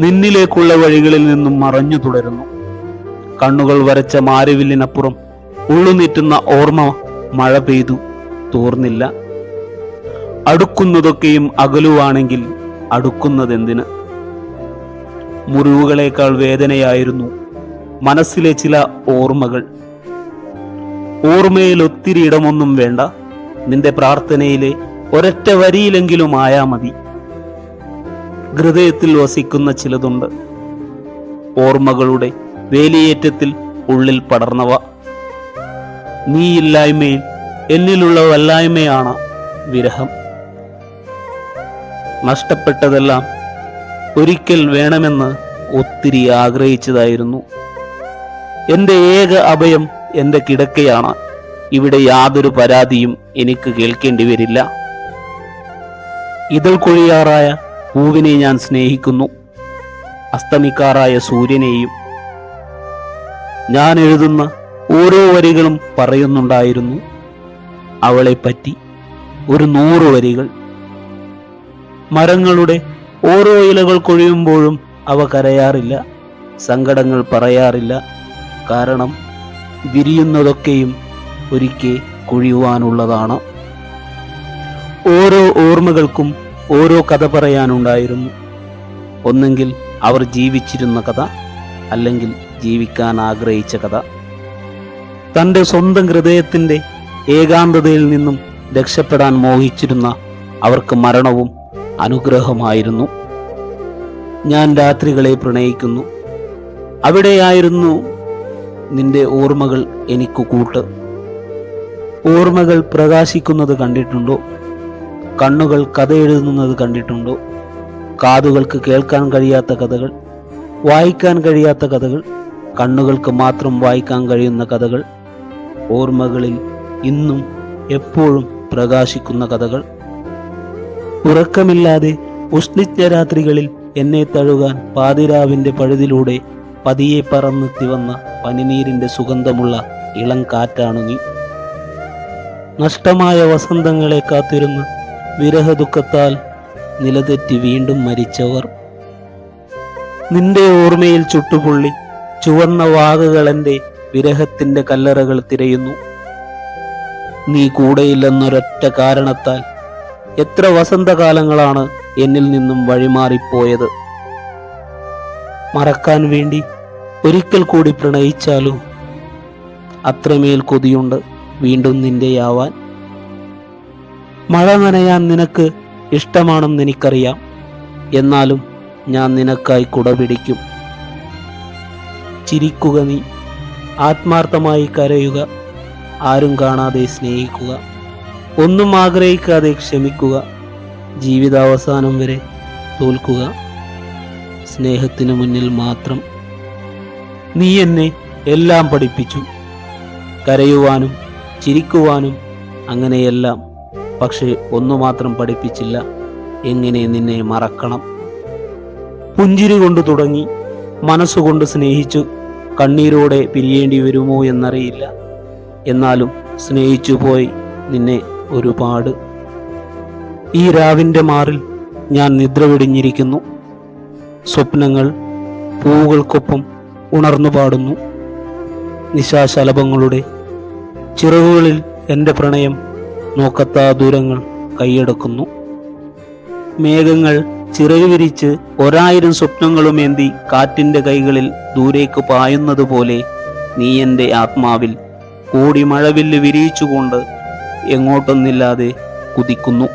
നിന്നിലേക്കുള്ള വഴികളിൽ നിന്നും മറഞ്ഞു തുടരുന്നു. കണ്ണുകൾ വരച്ച മാരവില്ലിനപ്പുറം ഉള്ളുനീറ്റുന്ന ഓർമ്മ മഴ പെയ്തു തോർന്നില്ല. അടുക്കുന്നതൊക്കെയും അകലുവാണെങ്കിൽ അടുക്കുന്നതെന്തിന്? മുറിവുകളേക്കാൾ വേദനയായിരുന്നു മനസ്സിലെ ചില ഓർമ്മകൾ. ഓർമ്മയിൽ ഒത്തിരി ഇടമൊന്നും വേണ്ട. നിന്റെ പ്രാർത്ഥനയിലെ ഒരൊറ്റ വരിയിലെങ്കിലും ആയാ മതി. ഹൃദയത്തിൽ വസിക്കുന്ന ചിലതുണ്ട്. ഓർമ്മകളുടെ വേലിയേറ്റത്തിൽ ഉള്ളിൽ പടർന്നവ. നീയില്ലായ്മയിൽ എന്നിലുള്ള വല്ലായ്മയാണ് വിരഹം. നഷ്ടപ്പെട്ടതെല്ലാം ഒരിക്കൽ വേണമെന്ന് ഒത്തിരി ആഗ്രഹിച്ചതായിരുന്നു. എന്റെ ഏക അഭയം എന്റെ കിടക്കയാണ്. ഇവിടെ യാതൊരു പരാതിയും എനിക്ക് കേൾക്കേണ്ടി വരില്ല. ഇതൾ കൊഴിയാറായ പൂവിനെ ഞാൻ സ്നേഹിക്കുന്നു. അസ്തമിക്കാറായ സൂര്യനെയും ഞാൻ എഴുതുന്ന ഓരോ വരികളും പറയുന്നുണ്ടായിരുന്നു. അവളെപ്പറ്റി ഒരു നൂറ് വരികൾ. മരങ്ങളുടെ ഓരോ ഇലകൾ കൊഴിയുമ്പോഴും അവ കരയാറില്ല. സങ്കടങ്ങൾ പറയാറില്ല. കാരണം വിരിയുന്നതൊക്കെയും ഒരിക്കൽ കൊഴിയുവാനുള്ളതാണ്. ഓരോ ഓർമ്മകൾക്കും ഓരോ കഥ പറയാനുണ്ടായിരുന്നു. ഒന്നെങ്കിൽ അവർ ജീവിച്ചിരുന്ന കഥ അല്ലെങ്കിൽ ജീവിക്കാൻ ആഗ്രഹിച്ച കഥ. തന്റെ സ്വന്തം ഹൃദയത്തിന്റെ ഏകാന്തതയിൽ നിന്നും രക്ഷപ്പെടാൻ മോഹിച്ചിരുന്ന അവർക്ക് മരണവും അനുഗ്രഹമായിരുന്നു. ഞാൻ രാത്രികളെ പ്രണയിക്കുന്നു. അവിടെയായിരുന്നു നിന്റെ ഓർമ്മകൾ എനിക്ക് കൂട്ട്. ഓർമ്മകൾ പ്രകാശിക്കുന്നത് കണ്ടിട്ടുണ്ടോ? കണ്ണുകൾ കഥ എഴുതുന്നത് കണ്ടിട്ടുണ്ടോ? കാതുകൾക്ക് കേൾക്കാൻ കഴിയാത്ത കഥകൾ വായിക്കാൻ കഴിയാത്ത കഥകൾ കണ്ണുകൾക്ക് മാത്രം വായിക്കാൻ കഴിയുന്ന കഥകൾ ഓർമ്മകളിൽ ഇന്നും എപ്പോഴും പ്രകാശിക്കുന്ന കഥകൾ. ഉറക്കമില്ലാതെ ഉഷ്ണിച്ച രാത്രികളിൽ എന്നെ തഴുകാൻ പാതിരാവിന്റെ പഴുതിലൂടെ പതിയെ പറന്നെത്തി വന്ന പനിനീരിന്റെ സുഗന്ധമുള്ള ഇളം കാറ്റാണു നീ. നഷ്ടമായ വസന്തങ്ങളെ കാത്തിരുന്ന് വിരഹദുഃഖത്താൽ നിലതെറ്റി വീണ്ടും മരിച്ചവർ. നിന്റെ ഓർമ്മയിൽ ചുട്ടുപൊള്ളി ചുവന്ന വാകുകൾ എന്റെ വിരഹത്തിന്റെ കല്ലറകൾ തിരയുന്നു. നീ കൂടെയില്ലെന്നൊരൊറ്റ കാരണത്താൽ എത്ര വസന്തകാലങ്ങളാണ് എന്നിൽ നിന്നും വഴിമാറിപ്പോയത്. മറക്കാൻ വേണ്ടി ഒരിക്കൽ കൂടി പ്രണയിച്ചാലോ? അത്രമേൽ കൊതിയുണ്ട് വീണ്ടും നിന്റെയാവാൻ. മഴ നനയാൻ നിനക്ക് ഇഷ്ടമാണെന്ന് എനിക്കറിയാം. എന്നാലും ഞാൻ നിനക്കായി കുട പിടിക്കും. ചിരിക്കുക നീ. ആത്മാർത്ഥമായി കരയുക. ആരും കാണാതെ സ്നേഹിക്കുക. ഒന്നും ആഗ്രഹിക്കാതെ ക്ഷമിക്കുക. ജീവിതാവസാനം വരെ തോൽക്കുക. സ്നേഹത്തിന് മുന്നിൽ മാത്രം. നീ എന്നെ എല്ലാം പഠിപ്പിച്ചു. കരയുവാനും ചിരിക്കുവാനും അങ്ങനെയെല്ലാം. പക്ഷേ ഒന്നു മാത്രം പഠിപ്പിച്ചില്ല. എങ്ങനെ നിന്നെ മറക്കണം? പുഞ്ചിരി കൊണ്ട് തുടങ്ങി മനസ്സുകൊണ്ട് സ്നേഹിച്ചു കണ്ണീരോടെ പിരിയേണ്ടി വരുമോ എന്നറിയില്ല. എന്നാലും സ്നേഹിച്ചു പോയി നിന്നെ ഒരുപാട്. ഈ രാവിന്റെ മാറിൽ ഞാൻ നിദ്ര വെടിഞ്ഞിരിക്കുന്നു. സ്വപ്നങ്ങൾ പൂവുകൾക്കൊപ്പം ഉണർന്നു പാടുന്നു. നിശാശലഭങ്ങളുടെ ചിറകുകളിൽ എന്റെ പ്രണയം നോക്കത്താ ദൂരങ്ങൾ കൈയടക്കുന്നു. മേഘങ്ങൾ ചിറക് വിരിച്ച് ഒരായിരം സ്വപ്നങ്ങളുമേന്തി കാറ്റിന്റെ കൈകളിൽ ദൂരേക്ക് പായുന്നത് പോലെ നീ എന്റെ ആത്മാവിൽ കൂടി മഴവില്ല് വിരിയിച്ചുകൊണ്ട് എങ്ങോട്ടൊന്നില്ലാതെ കുതിക്കുന്നു.